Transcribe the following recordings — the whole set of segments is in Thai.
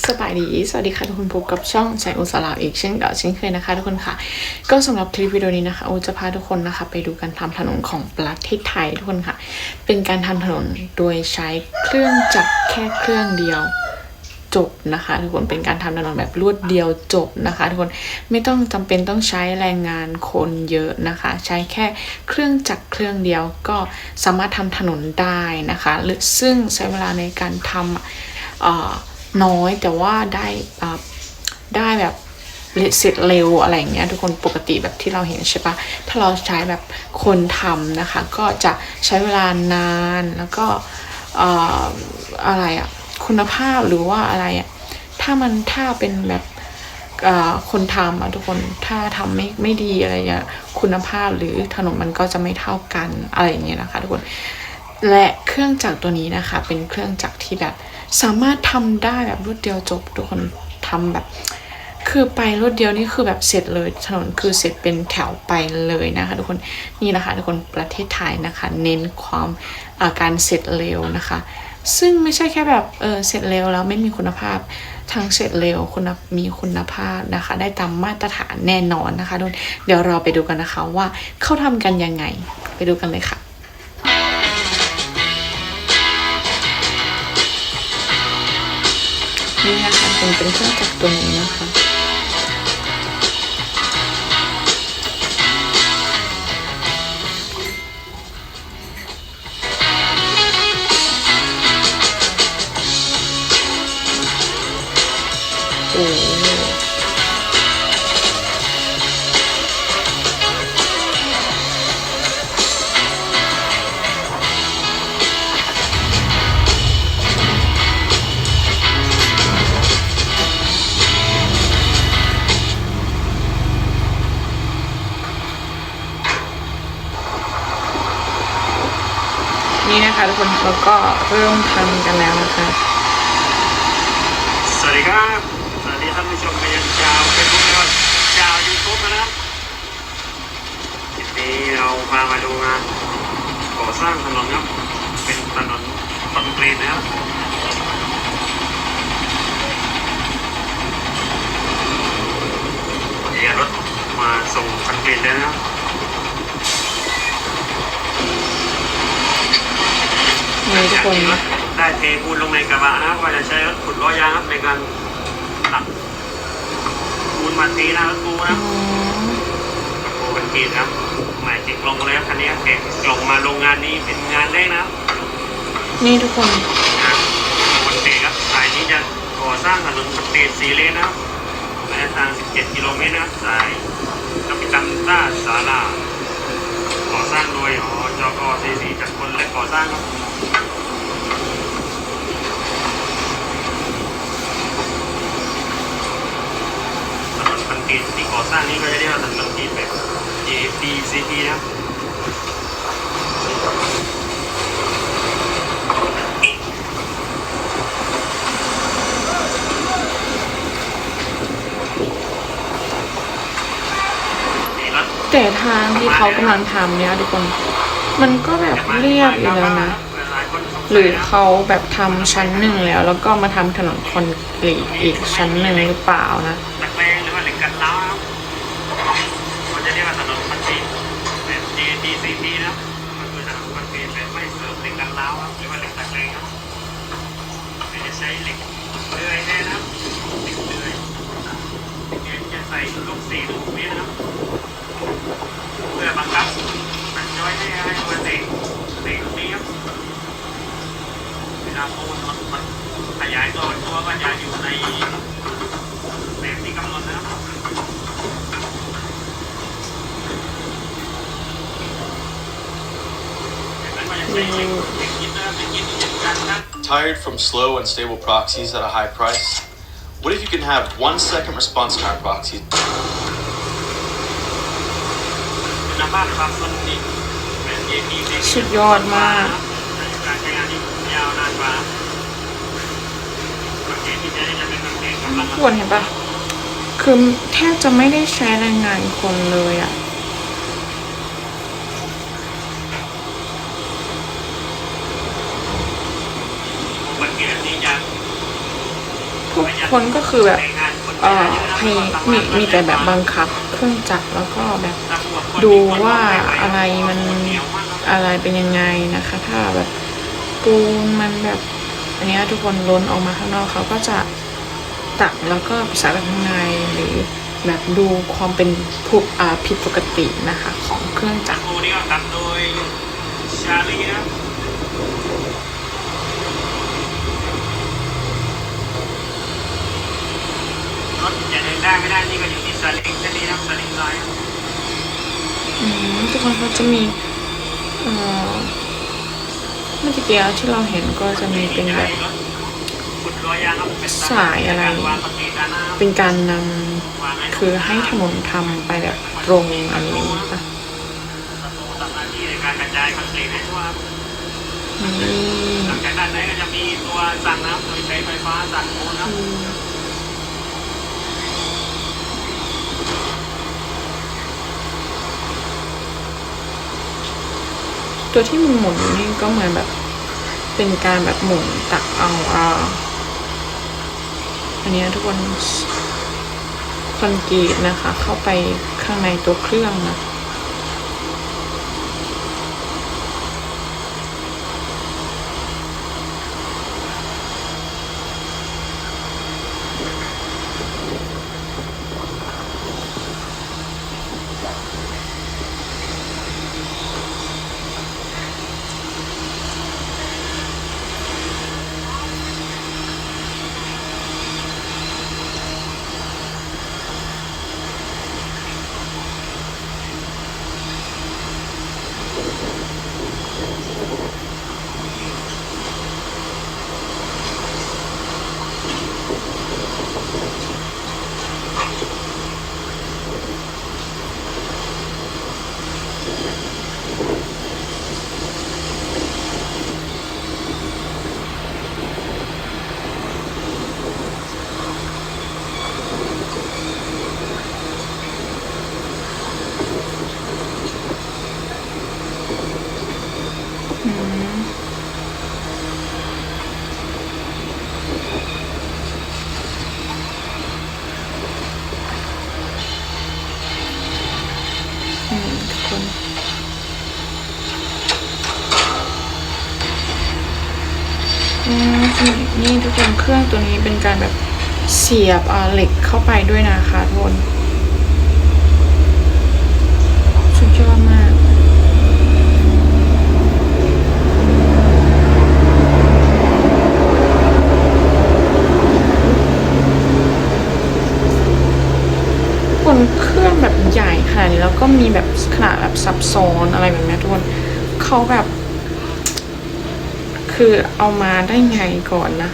สบายดี สวัสดีค่ะทุกคนพบกับช่องใจอุสลาวอีกเช่นเก่าเช่นเคยนะคะ ทุกคนค่ะ ก็สำหรับคลิปวิดีโอนี้นะคะอูจะพาทุกคนนะคะ ไปดูการทำถนนของประเทศไทยทุกคนค่ะ เป็นการทำถนนโดยใช้เครื่องจักรแค่เครื่องเดียวจบนะคะทุกคนเป็นการทำถนนแบบรวดเดียวจบนะคะทุกคนไม่ต้องจำเป็นต้องใช้แรงงานคนเยอะนะคะ ใช้แค่เครื่องจักรเครื่องเดียวก็สามารถทำถนนได้นะคะหรือซึ่งใช้เวลาในการทำอะเอ่อ น้อยแต่ว่าได้อ่าได้แบบเสร็จเร็วอะไรอย่างเงี้ยทุกคนปกติแบบที่เราเห็นใช่ปะถ้าเราใช้แบบคนทำนะคะ ก็จะใช้เวลานานแล้วก็ออะไรอะคุณภาพหรือว่าอะไรอะถ้ามันถ้าเป็นแบบคนทำอะทุกคนถ้าทำไม่ไม่ดีอะไรเงี้ยคุณภาพหรือถนนมันก็จะไม่เท่ากันอะไรอย่างเงี้ยนะคะทุกคนและเครื่องจักรตัวนี้นะคะ เป็นเครื่องจักรที่แบบ สามารถทำได้แบบรวดเดียวจบทุกคนทำแบบ คือไปรวดเดียวนี่คือแบบเสร็จเลยถนนคือเสร็จเป็นแถวไปเลยนะคะทุกคนนี่นะคะทุกคนประเทศไทยนะคะ เน้นความอาการเสร็จเร็วนะคะ ซึ่งไม่ใช่แค่แบบเออเสร็จเร็วแล้วไม่มีคุณภาพทั้งเสร็จเร็วคุณมีคุณภาพนะคะ ได้ตามมาตรฐานแน่นอนนะคะทุกคนเดี๋ยวเราไปดูกันนะคะว่าเขาทำกันยังไง ไปดูกันเลยค่ะ นี่นะคะเนเป็นเครื่องจักรตัวนี้นะคะโอ้นี่นะทุกคนเราก็เริ่มทำกันแล้วนะคะ สวัสดีครับ สวัสดีท่านผู้ชมไปยังชาวเฟซบุ๊กแล้วชาวยูทูบนะครับคลิปนี้เราพามาดูงานก่อสร้างถนนครับ เป็นถนนคอนกรีตนะครับวันนี้รถมาส่งคอนกรีตเลยนะครับ นี่ทุกคนรถได้เทปูนลงในกระบะนะครับว่าจะใช้รถขุดล้อยางครับในการตักปูนมาตีนะรถปูนะอ๋อโอ้เป็นกีดครับหมายจิกลงเลยครับคันนี้เก็บกล่องมาโรงงานนี้เป็นงานแรกนะครับนี่ทุกคนงานวันเตครับสายนี้จะก่อสร้างถนนสเตทสีเลนนะครับระยะทาง 17 กิโลเมตรนะครับสายกาปิตันต้าสาราก่อสร้างโดยหอจกซีสีจากคนและก่อสร้างครับถนนคอนกรี ตที่ก่อสร้างนี้ก็จะเรียกว่าถนนเกตแบบ JPCP นะครับแต่ทางที่เขากำลังทำเนี่ยทุกคน มันก็แบบเรียบอยู่แล้วนะ หรือเขาแบบทำชั้นหนึ่งแล้ว แล้วก็มาทำถนนคอนกรีตอีกชั้นหนึ่งหรือเปล่านะ ลูกสี่ลูกนี้นะครับเพื่อบังคับมันย้อยให้ให้ตัวเตะเตะตรงนี้ครับเวลาปูนมันมันขยายตัวตัวก็จะอยู่ในแบบที่กำหนดนะครับจากนั้นก็จะใช้เหล็กเหล็กยิดนะครับเหล็กยิดเหล็กกันนะครับ Tired from slow, unstable proxies at a high price? What if you can have one second response time proxies คุณภาพความทนดีแบบ JP สุดยอดมากการใช้งานที่ยาวนานกว่าโอเคที่จะได้จะเป็นโอเคกำลังทุกคนเห็นปะคือแทบจะไม่ได้ใช้แรงงานคนเลยอะอุบัติเหตุนี้จะทุกคนก็คือแบบแรงงานคนเอ่อเยอะนะให้ก็สามีารถมีแต่แบบบังคับเครื่องจักรแล้วก็แบบตำรวจคน ดูว่าอะไรมันอะไรเป็นยังไงนะคะ ถ้าแบบปูนมันแบบอันนี้ทุกคนล้นออกมาข้างนอกเขาก็จะตักแล้วก็ใส่ไปข้างในหรือแบบดูความเป็นผูกผิดปกตินะคะของเครื่องจักรโอ้นี่ก็ทำโดยชาลีนะรถจะเดินได้ไม่ได้นี่ก็อยู่ที่สลิงเส้นนี้นะครับสลิงลอยครับอืม ทุกคนเขาจะมีเมื่อกี้ที่เราเห็นก็จะมีเป็นแบบสายอะไร เป็นการนำคือให้ถนนทำไปแบบตรงอะไรอย่างนี้ค่ะปะหน้าที่ในการกระจายคอนกรีตให้ทั่วหลังจากด้านในก็จะมีตัวสั่งน้ำโดยใช้ไฟฟ้าสั่งโมนะครับ อืม ตัวที่มันหมุนนี่ก็เหมือนแบบเป็นการแบบหมุนตักเอาอ่าอันนี้ทุกคนคอนกรีตนะคะ เข้าไปข้างในตัวเครื่องนะ คนอืมนี่ทุกคนเครื่องตัวนี้เป็นการแบบเสียบอ่าเหล็กเข้าไปด้วยนะคะทุกคนสุดยอดมาก บนเครื่องแบบใหญ่ขนาดนี้แล้ว ก็มีแบบขนาดแบบซับซ้อนอะไรแบบนี้ทุกคนเขาแบบ คือเอามาได้ไงก่อนนะ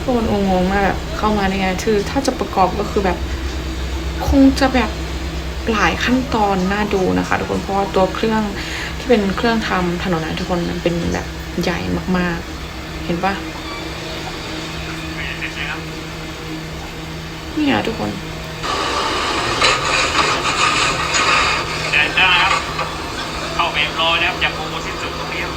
ทุกคนงงมากแบบเข้ามาได้ไงคือถ้าจะประกอบก็คือแบบ คงจะแบบหลายขั้นตอนน่าดูนะคะ ทุกคนเพราะว่าตัวเครื่องที่เป็นเครื่องทำถนนนะทุกคนมันเป็นแบบใหญ่มากๆ เห็นปะไม่ได้เสร็จเลยครับเนี่ยทุกคน เดินได้ครับ เข้าเวฟรอยแล้วจากโปรโมชั่นสุดตรงนี้ครับ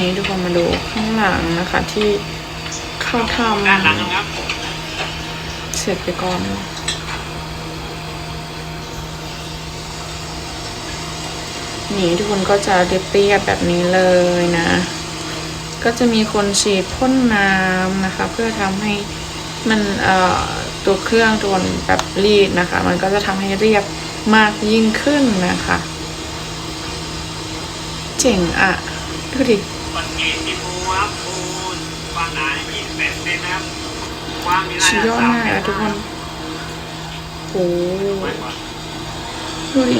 นี่ทุกคนมาดูข้างหลังนะคะ ที่เข้านหลังนะครับำเสร็จไปก่อนนี่ทุกคนก็จะเรียบๆแบบนี้เลยนะ ก็จะมีคนฉีดพ่นน้ำนะคะ เพื่อทำให้มันตัวเครื่องตัวแบบรีดนะคะ มันก็จะทำให้เรียบมากยิ่งขึ้นนะคะ เจ๋งอะดูดิ คอนกรีตที่ปูครับปูนความหนา28เซนนะครับกว้างนี่น่าสุดยอดสามมากเมตอะรทุกคนโอ้มากกว่าดูดิ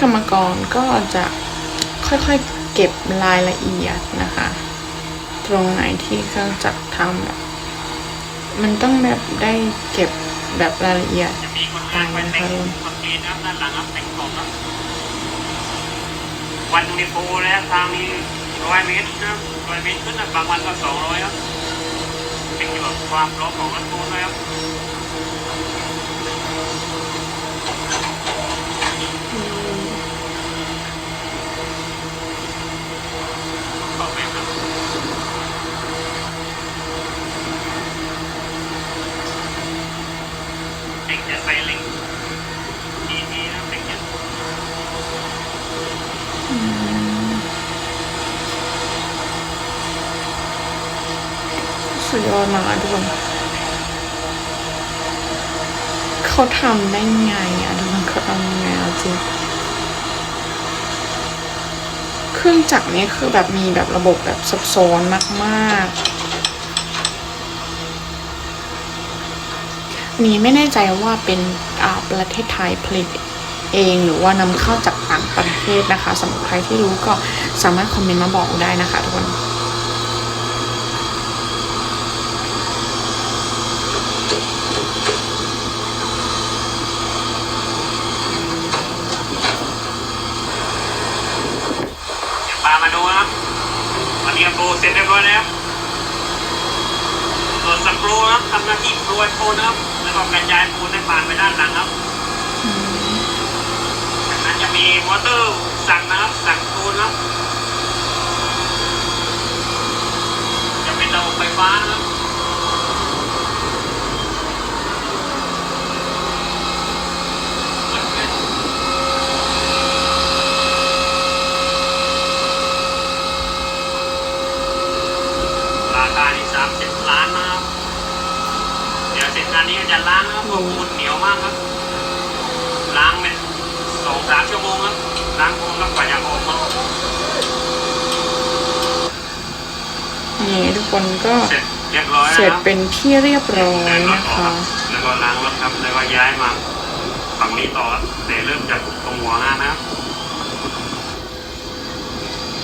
กรรมกรก็จะค่อยๆเก็บรายละเอียดนะคะ ตรงไหนที่เครื่องจักรทำแบบมันต้องแบบได้เก็บแบบรายละเอียดจะมีคนงานไปแต่งคนกรีตนะครับด้านหลังครับแต่งกล่องครับวันมีโฟแล้วทางมีร้อยเมตรนะร้อยเมตรขึ้นนะบางวันก็สองร้อยครับเป็นอยู่กับความร้อนของรถตู้นะครับ มากอะทุกคนเขาทำได้ไงอะทุกคนเขาทำยังไงเอาจริงเครื่องจักรนี้คือแบบมีแบบระบบแบบซับซ้อนมากๆ นี้ไม่แน่ใจว่าเป็นอ่าประเทศไทยผลิตเองหรือว่านำเข้าจากต่างประเทศนะคะสำหรับใครที่รู้ก็สามารถคอมเมนต์มาบอกได้นะคะทุกคน เดี๋ยวปามาดูนะครับวันนี้โปรเสร็จเรียบร้อยแล้วส่วนสกรูนะครับทำหน้าที่โปรยโปรนะครับแล้วก็กระจายปูนให้ผ่านไปด้านหลังครับจากนั้นจะมีมอเตอร์สั่งนะครับสั่งปูนนะครับจะเป็นระบบไฟฟ้านะครับ ราคาที่สามสิบล้านนะครับ เดี๋ยวเสร็จงานนี้ก็จะล้างนะครับเพราะปูนเหนียวมากครับ ล้างเป็นสองสามชั่วโมงครับ ล้างปูนแล้วกว่าจะออกมานี่ทุกคนก็เสร็จเรียบร้อยเสร็จแล้วครับเป็นที่เรียบร้อยเดินรถนะออกคะแล้วก็ล้างรถครับ แล้วก็ย้ายมาฝั่งนี้ต่อครับแต่เริ่มจากตรงหัวงานนะครับ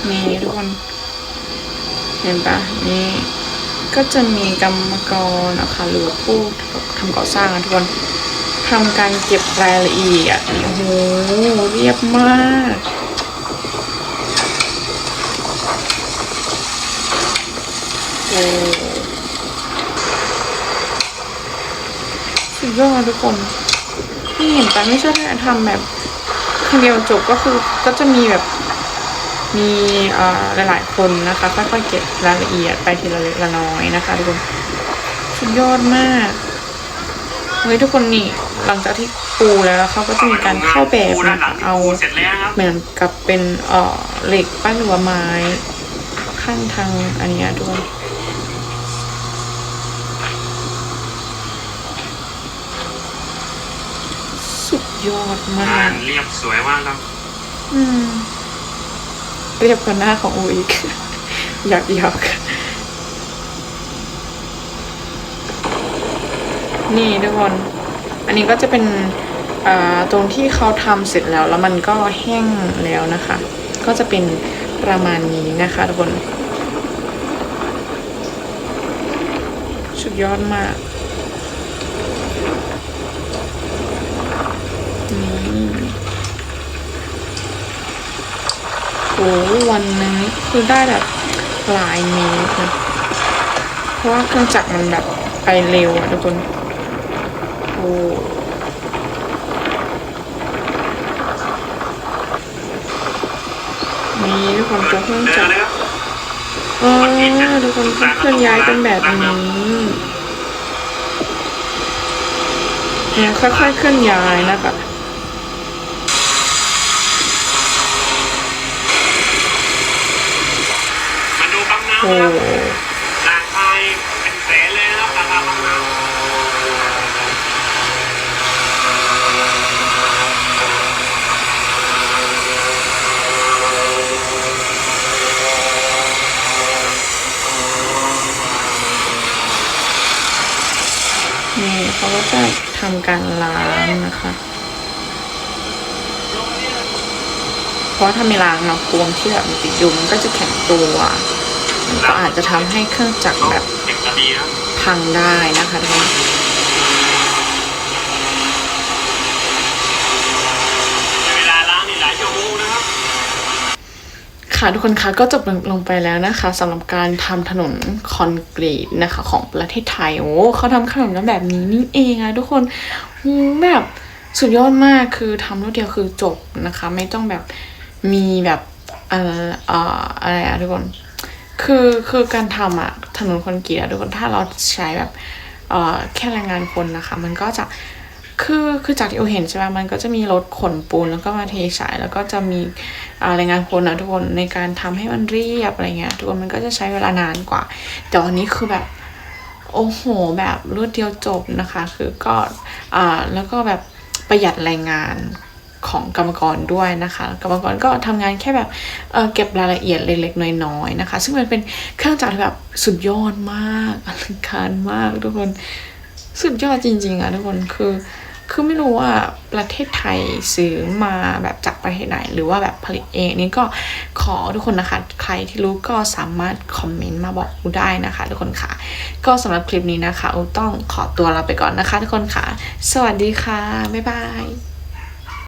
นี่ทุกคน เห็นปะนี่ ก็จะมีกรรมกรนะคะหรือว่าผู้ทำก่อสร้างทุกคนทำการเก็บรายละเอียดโอ้โหเรียบมากโอ้สุดยอดทุกคนนี่เห็นไปไม่ใช่แค่ทำแบบคนเดียวจบก็คือก็จะมีแบบ มีเอ่อหลายๆคนนะคะค่อยๆเก็บรายละเอียดไปทีละเล็กละน้อยนะคะทุกคนสุดยอดมากเฮ้ยทุกคนนี่หลังจากที่ปูแล้วเขาก็จะมีการเข้าแบบปูด้านะนหลัคะงที่เอาปูเสร็จแล้วนะครับเหมือนกับเป็นเอ่อเหล็กปั้นหรือว่าไม้ข้างทางอันเนี้ยทุกคนสุดยอดมางากนเรียบสวยมากครับ อืม เรียบกว่าหน้าของอูอีกอยากอยากนี่ทุกคน อันนี้ก็จะเป็นตรงที่เขาทำเสร็จแล้วแล้วมันก็แห้งแล้วนะคะ ก็จะเป็นประมาณนี้นะคะทุกคนสุดยอดมากนี่โอ้ วันนึงคือได้แบบหลายเมตรนะเพราะว่าเครื่องจักรมันแบบไปเร็วอะทุกคนโอ้นี่ทุกคนตัวเครื่องจักรเลยครับเออทุกคนเคลื่อนย้ายเป็นแบบนี้เนี่ยค่อยๆเคลื่อนย้ายนะคะ มาดูปั๊มน้ำ โอ้ นะครับราคาเป็นแสนเลยนะครับราคาปั๊มน้ำ นี่เขาก็จะ ทำการล้างนะคะ เพราะถ้าไม่ล้างเนาะพวงที่แบบมันติดอยู่มันก็จะแข็งตัวมันก็อาจจะทำให้เครื่องจักรแบบพังได้นะคะทุกคน ใช้เวลาล้างนี่หลายชั่วโมงนะครับ ค่ะทุกคนคะก็จบลงไปแล้วนะคะสำหรับการทำถนนคอนกรีตนะคะ ของประเทศไทยโอ้เขาทำขนมกันแบบนี้นี่เองอะทุกคนแบบสุดยอดมากคือทำรวดเดียวคือจบนะคะ ไม่ต้องแบบมีแบบเอ่อเอ่ออะไรอะทุกคนคือคือการทำอะถนนคอนกรีตอะทุกคนถ้าเราใช้แบบแค่แรงงานคนนะคะ มันก็จะ คือคือจากที่เราเห็นใช่ไหมมันก็จะมีรถขนปูนแล้วก็มาเทฉาย แล้วก็จะมีอ่าแรงงานคนนะทุกคนในการทำให้มันเรียบอะไรเงี้ยทุกคนมันก็จะใช้เวลานานกว่าแต่วันนี้คือแบบโอ้โหแบบรวดเดียวจบนะคะ คือก็อ่าแล้วก็แบบประหยัดแรงงานของกรรมกรด้วยนะคะ กรรมกรก็ทำงานแค่แบบเเก็บรายละเอียดเล็กๆน้อยๆนะคะ ซึ่งมันเป็นเครื่องจักรแบบสุดยอดมากอลังการมากทุกคน สุดยอดจริง ๆอะทุกคนคือคือไม่รู้ว่าประเทศไทยซื้อมาแบบจากประเทศไหน หรือว่าแบบผลิตเองนี่ก็ขอทุกคนนะคะ ใครที่รู้ก็สามารถคอมเมนต์มาบอกอูได้นะคะ ทุกคนค่ะ ก็สำหรับคลิปนี้นะคะอูต้องขอตัวลาไปก่อนนะคะ ทุกคนค่ะ สวัสดีค่ะ บ๊ายบาย